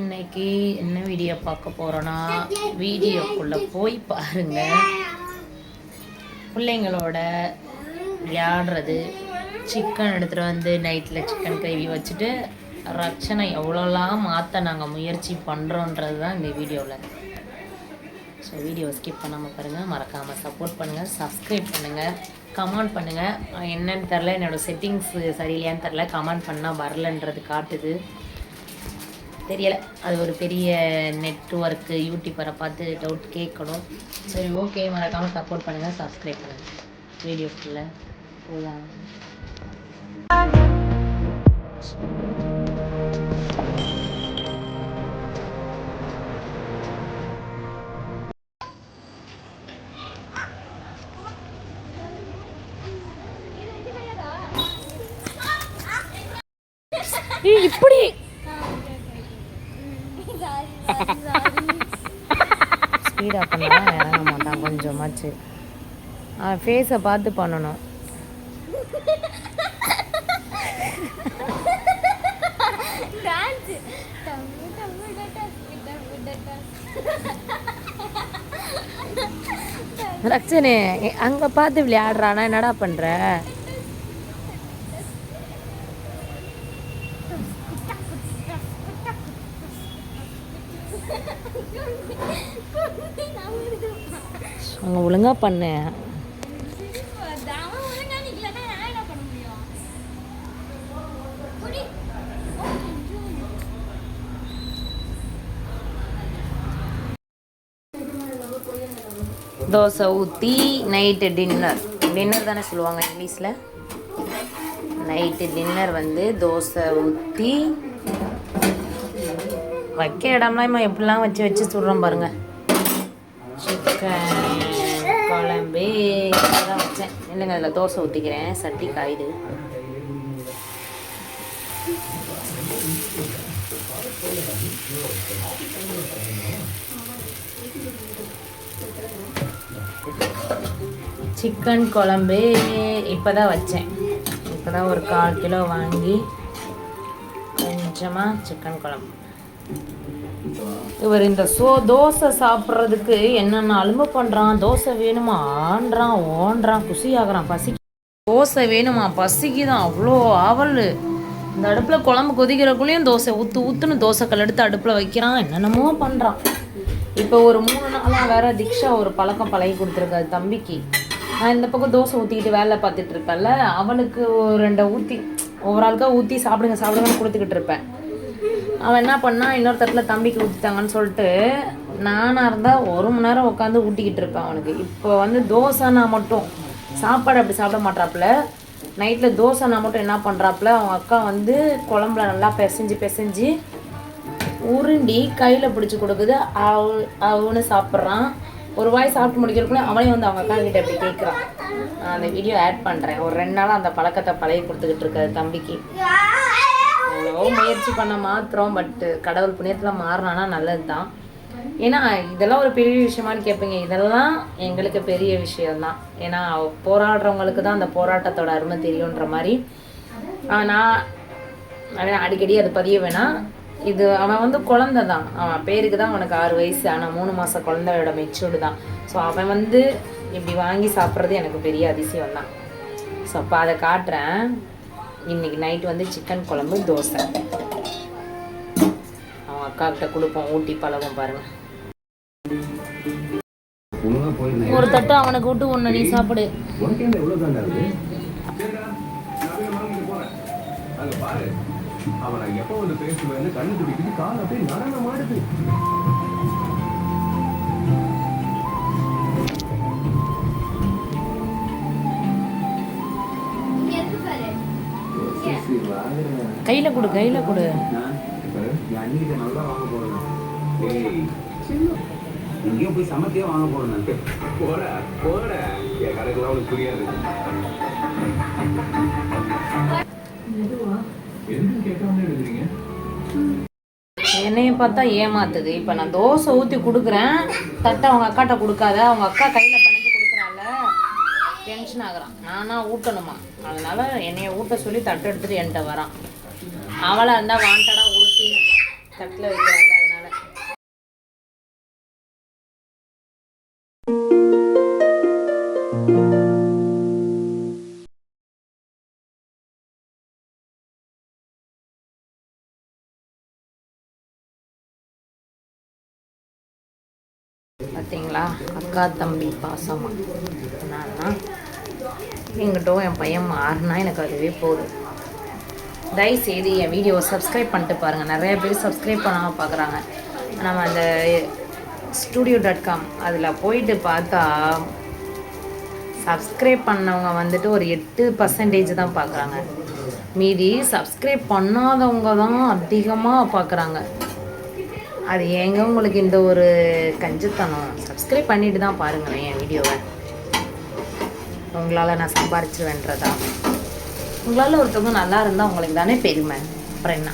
இன்னைக்கு என்ன வீடியோ பார்க்க போகிறோன்னா வீடியோக்குள்ளே போய் பாருங்க. பிள்ளைங்களோட விளையாடுறது. சிக்கன் எடுத்துகிட்டு வந்து நைட்டில் சிக்கன் கிரேவி வச்சுட்டு ரச்சனை எவ்வளோலாம் மாற்ற நாங்கள் முயற்சி பண்ணுறோன்றது தான் இந்த வீடியோவில் ஸோ வீடியோ ஸ்கிப் பண்ணாமல் பாருங்கள் மறக்காமல் சப்போர்ட் பண்ணுங்கள் சப்ஸ்கிரைப் பண்ணுங்கள் கமெண்ட் பண்ணுங்கள் என்னன்னு தெரில என்னோடய செட்டிங்ஸ் சரியில்லையான்னு தெரில கமெண்ட் பண்ணால் வரலன்றது காட்டுது. தெரியலை. அது ஒரு பெரிய நெட்ஒர்க்கு யூடியூபரை பார்த்து டவுட் கேட்கணும். சரி ஓகே மறக்காமல் சப்போர்ட் பண்ணுங்கள் சப்ஸ்கிரைப் பண்ணுங்கள் வீடியோக்குள்ளே போகலாம் இப்படி. ஸ்பீடாக பண்ணால் இறங்க மாட்டான் கொஞ்சமாச்சு. ஃபேஸை பார்த்து பண்ணணும். ரக்ஷனே அங்கே பார்த்து விளையாடுறானா என்னடா பண்ணுற அங்கே ஒழுங்காக பண்ணு ஒழுங்கா பண்ண. தோசை ஊற்றி நைட்டு டின்னர் டின்னர் தானே சொல்லுவாங்க இங்கிலீஷில்? நைட்டு டின்னர் வந்து தோசை ஊற்றி வைக்க இடம்லாம் இம்மா எப்படிலாம் வச்சு வச்சு சுடுறோம் பாருங்க. சிக்கன் குழம்பு இதெல்லாம் வச்சேன். இல்லைங்க அதில் தோசை ஊற்றிக்கிறேன் சட்டி காயுது. சிக்கன் குழம்பு இப்போ தான் வச்சேன். இப்போ தான் ஒரு கால் கிலோ வாங்கி கொஞ்சமாக சிக்கன் குழம்பு. இவர் இந்த சோ தோசை சாப்பிட்றதுக்கு என்னென்ன அலும்பு பண்ணுறான் தோசை வேணுமா ஆண்டான் ஓன்றான் குசி பசி தோசை வேணுமா? பசிக்கு தான் அவ்வளோ ஆவல். இந்த அடுப்பில் குழம்பு கொதிக்கிறக்குள்ளேயும் தோசை ஊற்று ஊற்றுன்னு தோசை கல் எடுத்து அடுப்பில் வைக்கிறான். என்னென்னமோ பண்ணுறான் இப்போ ஒரு மூணு நாளாக வேற திக்ஷா ஒரு பழக்கம் பழகி கொடுத்துருக்காரு தம்பிக்கு. நான் இந்த பக்கம் தோசை ஊற்றிக்கிட்டு வேலை பார்த்துட்டு இருப்பேன்ல அவனுக்கு ஒரு ரெண்டை ஊற்றி ஒவ்வொரு ஆளுக்காக ஊற்றி சாப்பிடுங்க சாப்பிடுங்கன்னு கொடுத்துக்கிட்டு இருப்பேன். அவன் என்ன பண்ணான் இன்னொரு தட்டில் தம்பிக்கு ஊற்றிட்டாங்கன்னு சொல்லிட்டு நானாக இருந்தால் ஒரு மணி நேரம் உட்காந்து ஊட்டிக்கிட்டு இருப்பேன் அவனுக்கு. இப்போ வந்து தோசைனா மட்டும் சாப்பாடு அப்படி சாப்பிட மாட்டாப்புல. நைட்டில் தோசைனா மட்டும் என்ன பண்ணுறாப்புல அவங்க அக்கா வந்து குழம்புல நல்லா பிசைஞ்சு பிசைஞ்சு உருண்டி கையில் பிடிச்சி கொடுக்குது. அவ அவனு சாப்பிட்றான். ஒரு வாய் சாப்பிட்டு முடிக்கிறதுக்குள்ள அவனே வந்து அவங்க அக்கா கிட்ட அப்படி கேட்குறான். நான் அந்த வீடியோ ஆட் பண்ணுறேன் ஒரு ரெண்டு நாளாக அந்த பழக்கத்தை பழகி கொடுத்துக்கிட்டு இருக்காரு தம்பிக்கு. எவ்வளோ முயற்சி பண்ண மாத்திரம் பட்டு கடவுள் புண்ணியத்தில் மாறினானா நல்லது தான் ஏன்னா இதெல்லாம் ஒரு பெரிய விஷயமான்னு கேட்பீங்க இதெல்லாம் எங்களுக்கு பெரிய விஷயம்தான். ஏன்னா போராடுறவங்களுக்கு தான் அந்த போராட்டத்தோட அருமை தெரியுன்ற மாதிரி. நான் அவன் அடிக்கடி அது பதிய வேணாம் இது அவன் வந்து குழந்தை தான் அவன் பேருக்கு தான் அவனுக்கு ஆறு வயசு. ஆனால் மூணு மாதம் குழந்தையோட மெச்சூர்டு தான். ஸோ அவன் வந்து இப்படி வாங்கி சாப்பிட்றது எனக்கு பெரிய அதிசயம் தான் ஸோ அப்போ அதை காட்டுறேன். இன்னைக்கு நைட் வந்து சிக்கன் குழம்பு தோசை. அவன் அக்கா கிட்ட கொடுப்போம் ஊட்டி பழகும் பாருங்க. ஒழுங்கா போயிருந்தேன் ஒரு தட்டு அவனுக்கு விட்டு ஒன்று நீ சாப்பிடு. உனக்கு என்ன எவ்வளவு தாண்டா இருக்கு சரிடா நான் போய் மார்க்கெட் போறேன் அங்க பாரு அவனை எப்போ வந்து பேசுவேன்னு கண்ணு துடிக்குது கால் அப்படியே நடனம் ஆடுது கையில் கொடு கையில் கொடு. நான் போய் வாங்க போறேன் போற போற என் புரியாது என்னைய பார்த்தா ஏமாத்துது. இப்போ நான் தோசை ஊற்றி கொடுக்குறேன். தட்டை அவங்க அக்காட்ட கொடுக்காத. அவங்க அக்கா கையில் பண்ணி கொடுக்குறாள் டென்ஷன் ஆகுறான். நானா ஊட்டணுமா? அதனால என்னைய ஊட்ட சொல்லி தட்டை எடுத்துட்டு என்கிட்ட வரான். அவளை இருந்தால் வாண்டடாக உருட்டி தட்டில் வைக்கிறாங்க அதனால. பார்த்தீங்களா அக்கா தம்பி பாசமா என்னன்னா எங்கிட்டும் என் பையன் மாறினா எனக்கு அதுவே போதும். தயவுசெய்து என் வீடியோவை சப்ஸ்கிரைப் பண்ணிட்டு பாருங்கள் நிறைய பேர் சப்ஸ்கிரைப் பண்ணாமல் பார்க்குறாங்க நம்ம அந்த ஸ்டூடியோ டாட் காம் அதில் போயிட்டு பார்த்தா சப்ஸ்கிரைப் பண்ணவங்க வந்துட்டு ஒரு எட்டு பர்சன்டேஜ் தான் பார்க்குறாங்க மீதி சப்ஸ்கிரைப் பண்ணாதவங்க தான் அதிகமாக பார்க்குறாங்க அது ஏங்க உங்களுக்கு இந்த ஒரு கஞ்சத்தனம்? சப்ஸ்கிரைப் பண்ணிட்டு தான் பாருங்களேன் என் வீடியோவை. உங்களால் நான் சம்பாரிச்சிருவேன்றதா? உங்களால் ஒருத்தவங்க நல்லா இருந்தால் உங்களுக்கு தானே பெருமை. அப்புறம் என்ன?